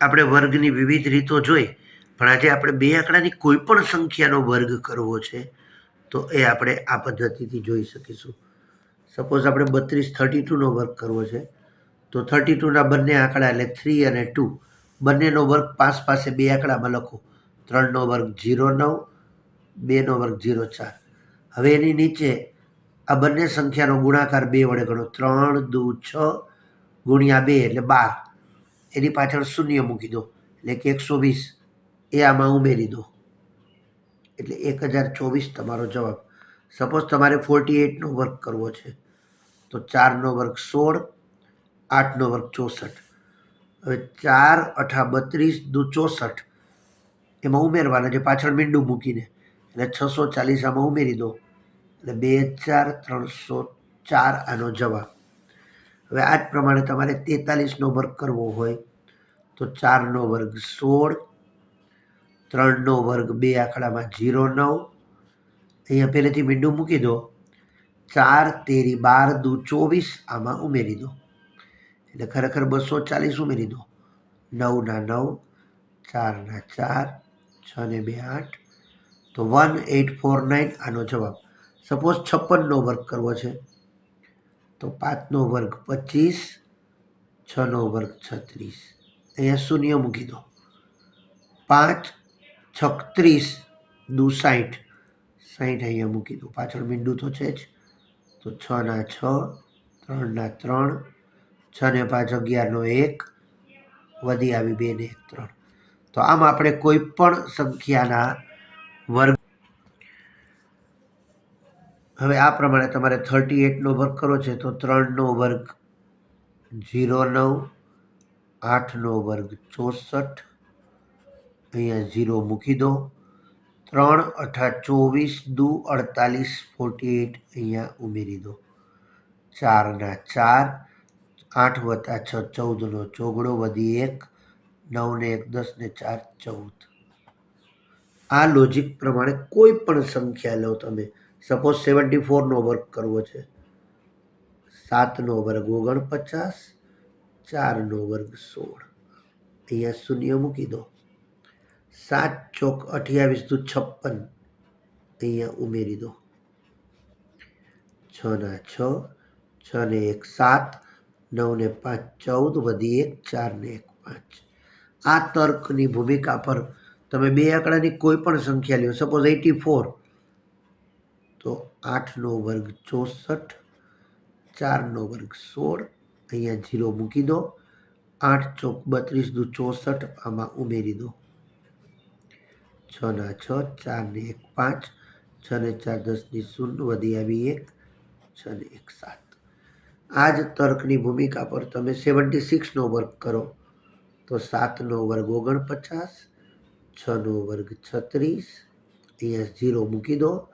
આપણે વર્ગની વિવિધ રીતો જોઈ, પણ આજે આપણે બે આંકડાની કોઈ પણ સંખ્યાનો વર્ગ કરવો છે, તો એ આપણે આ પદ્ધતિથી જોઈ શકીશું. સપોઝ આપણે બત્રીસ થર્ટી ટુનો વર્ગ કરવો છે, તો થર્ટી ટુના બંને આંકડા એટલે થ્રી અને ટુ. બંનેનો વર્ગ પાસ પાસે બે આંકડામાં લખો. ત્રણનો વર્ગ ઝીરો નવ, બેનો વર્ગ ઝીરો ચાર. હવે એની નીચે આ બંને સંખ્યાનો ગુણાકાર બે વડે ગણો ત્રણ, દુ, છ ગુણ્યા બે એટલે બાર. એની પાછળ શૂન્ય મૂકી દો. એટલે કે એકસો વીસ એ આમાં ઉમેરી દો. એટલે એક હજાર ચોવીસ તમારો જવાબ. સપોઝ તમારે ફોર્ટી એઇટનો વર્ક કરવો છે. તો ચારનો વર્ગ સોળ આઠનો વર્ગ ચોસઠ. હવે ચાર અઠા બત્રીસ દુ ચોસઠ. એમાં ઉમેરવાના છે પાછળ મીંડું મૂકીને. એટલે છસો ચાલીસ આમાં ઉમેરી દો. એટલે બે હજાર ત્રણસો ચાર આનો જવાબ. હવે આ જ પ્રમાણે તમારે તેતાલીસનો વર્ગ કરવો હોય તો ચારનો વર્ગ સોળ, ત્રણનો વર્ગ બે આંકડામાં જીરો નવ. અહીંયા પહેલેથી મીંડું મૂકી દો. ચાર તેરી બાર દુ ચોવીસ આમાં ઉમેરી દો. એટલે ખરેખર બસો ચાલીસ ઉમેરી દો. નવના નવ, ચારના ચાર, છ ને બે આઠ. તો વન એટ ફોર નાઇન આનો જવાબ. સપોઝ છપ્પનનો વર્ગ કરવો છે. તો પાંચનો વર્ગ પચીસ, છનો વર્ગ છત્રીસ. અહીંયા શૂન્ય મૂકી દો. પાંચ, છત્રીસ, દુ સાઠ સાઠ અહીંયા મૂકી દો. પાછળ મીંડું તો છે જ. તો છના છ, ત્રણના ત્રણ. છ ને પાંચ અગિયારનો એક. વધી આવી બે ને એક, ત્રણ. તો આમ આપણે કોઈ પણ સંખ્યાના વર્ગ હવે આ પ્રમાણે તમારે થર્ટી એટનો વર્ગ કરવો છે તો ત્રણનો વર્ગ ઝીરો નવ, આઠનો વર્ગ ચોસઠ. અહીંયા ઝીરો મૂકી દો. ત્રણ અઠા ચોવીસ, દુ અડતાલીસ, ફોર્ટી એટ અહીંયા ઉમેરી દો. ચારના ચાર, આઠ વત્તા છ, ચૌદનો ચોગડો વધી એક, નવને એક દસ ને ચાર, ચૌદ. આ લોજિક પ્રમાણે કોઈ પણ સંખ્યા લો તમે. સપોઝ સેવન્ટી ફોરનો વર્ગ કરવો છે. સાતનો વર્ગ ઓગણપચાસ ચારનો વર્ગ સોળ. અહીંયા શૂન્ય મૂકી દો. સાત ચોક અઠ્યાવીસ દુ છપ્પન. અહીંયા ઉમેરી દો. છના છ છ ને એક સાત, નવ ને પાંચ ચૌદ વધી એક, ચાર ને એક પાંચ. આ તર્કની ભૂમિકા પર તમે બે આંકડાની કોઈ પણ સંખ્યા લ્યો. સપોઝ એટી ફોર તો આઠનો વર્ગ ચોસઠ, ચારનો વર્ગ સોળ, અહીંયા જીરો મૂકી દો. આઠ ચોક બત્રીસ દુ ચોસઠ, આમાં ઉમેરી દો. છના છ ચારને એક પાંચ, છ ને ચાર દસની શૂન્ય વધી આવી એક, છ ને એક સાત. આ જ તર્કની ભૂમિકા પર તમે સેવન્ટી સિક્સનો વર્ગ કરો. તો સાતનો વર્ગ ઓગણપચાસ, છનો વર્ગ છત્રીસ, અહીંયા ઝીરો મૂકી દો.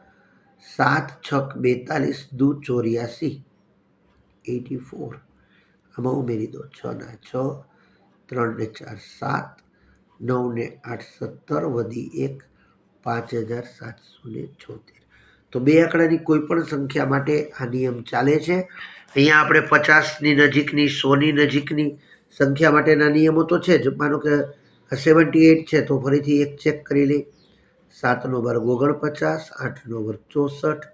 સાત છક બેતાલીસ દુ ચોર્યાસી. Eighty four. આમાં ઉમેરી દો. છના છ, ત્રણ ને ચાર સાત, નવ ને આઠ સત્તર, વધી એક, પાંચ હજાર સાતસો ને છોતેર. તો બે આંકડાની કોઈ પણ સંખ્યા માટે આ નિયમ ચાલે છે. અહીંયા આપણે પચાસની નજીકની, સોની નજીકની સંખ્યા માટેના નિયમો તો છે જ. માનો કે સેવન્ટી એટ છે તો ફરીથી એક ચેક કરી લઈ સાતનો વર્ગ ઓગણપચાસ, આઠનો વર્ગ ચોસઠ,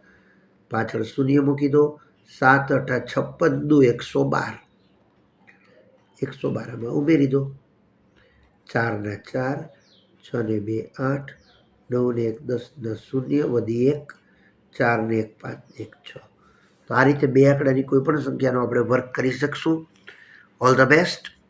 પાછળ શૂન્ય મૂકી દો, સાત અઠા છપ્પન દુ એકસો બાર. એકસો બારમાં ઉમેરી દો. ચારના ચાર, છ ને બે આઠ નવને એક દસ દસ શૂન્ય, વધી એક ચારને એક પાંચ, એક છ. તો આ રીતે બે આંકડાની કોઈ પણ સંખ્યાનો આપણે વર્ક કરી શકશું. All the best